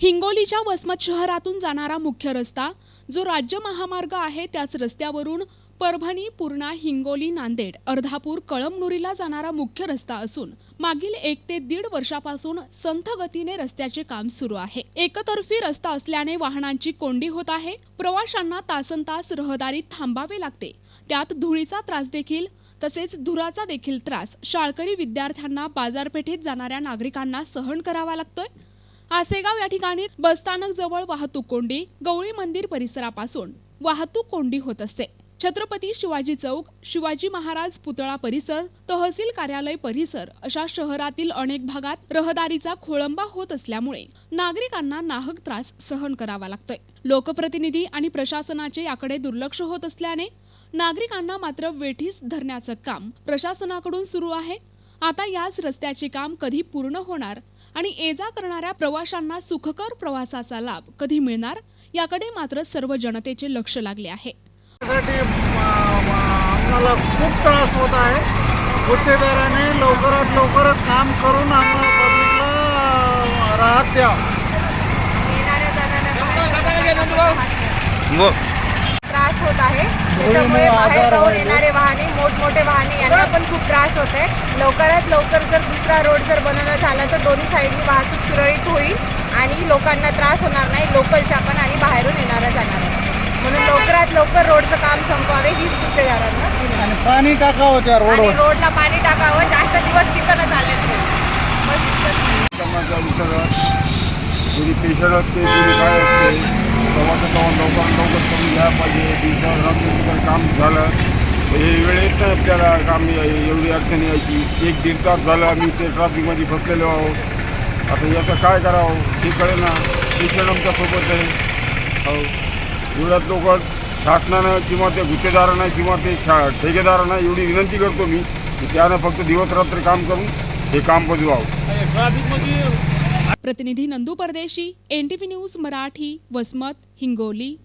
हिंगोलीच्या वसमत शहरातून जाणारा मुख्य रस्ता जो राज्य महामार्ग आहे त्याच रस्त्यावरून परभणी पूर्णा हिंगोली नांदेड अर्धापूर कळमनुरीला जाणारा मुख्य रस्ता असून मागील एक ते दीड वर्षापासून संथ गतीने रस्त्याचे काम सुरू आहे. एकतर्फी रस्ता असल्याने वाहनांची कोंडी होत आहे प्रवाशांना तासन तास रहदारीत थांबावे लागते. त्यात धुळीचा त्रास देखील तसेच धुराचा देखील त्रास. शाळकरी विद्यार्थ्यांना बाजारपेठेत जाणाऱ्या नागरिकांना सहन करावा लागतोय. आसेगाव या ठिकाणी बसस्थानक जवळ वाहतूक कोंडी गवळी मंदिर परिसरापासून वाहतूक कोंडी होत असते. छत्रपती शिवाजी चौक शिवाजी महाराज पुतळा परिसर तहसील कार्यालय परिसर अशा शहरातील अनेक भागात रहदारीचा खोळंबा होत असल्यामुळे नागरिकांना नाहक त्रास सहन करावा लागतोय. लोकप्रतिनिधी आणि प्रशासनाचे याकडे दुर्लक्ष होत असल्याने नागरिकांना मात्र वेठीस धरण्याचं काम प्रशासनाकडून सुरू आहे. आता याच रस्त्याचे काम कधी पूर्ण होणार आणि ये जा करणाऱ्या प्रवाशांना सुखकर प्रवासाचा लाभ कधी मिळणार? याकडे मात्र सर्व जनतेचे लक्ष लागले आहे. आम्हाला खूप त्रास होत आहे. गुत्तेदाराने लवकरात लवकरात काम करून आम्हाला पब्लिकला राहत द्या. त्रास होत आहे. त्याच्यामुळे बाहेर येणारे वाहने मोठमोठे वाहने यांना पण खूप त्रास होत आहे. लवकरात लवकर जर दुसरा रोड जर बनवला झाला तर दोन्ही साईडनी वाहतूक सुरळीत होईल आणि लोकांना त्रास होणार नाही. लोकलच्या पण आणि बाहेरून येणाऱ्या जाणार म्हणून लवकरात लवकर रोडचं काम संपवावे हीच गुत्तेदारांना. आणि पाणी टाकावं त्या आणि रोडवर. रोडला पाणी टाकावं. जास्त दिवस टिकणं चालले पेशंट असते काय असते प्रवासाचं लवकर लवकर करून घ्यायला पाहिजे रात्री काम झालं तर हे वेळ येत नाही आपल्याला काम या- एवढी अडचण यायची. एक दीड तास झालं आम्ही ते ट्रॅफिकमध्ये फसलेलो आहोत. आता याचं काय करावं? हे कळेना. पेशंट आमच्यासोबत आहे. हो. एवढ्यात लवकर शासनानं किंवा त्या गुत्तेदारांना किंवा ते शा ठेकेदारांना एवढी विनंती करतो मी की त्यानं फक्त दिवस रात्र काम करून हे काम बजवावं. प्रतिनिधी नंदू परदेशी एनटीव्ही न्यूज मराठी वसमत हिंगोली.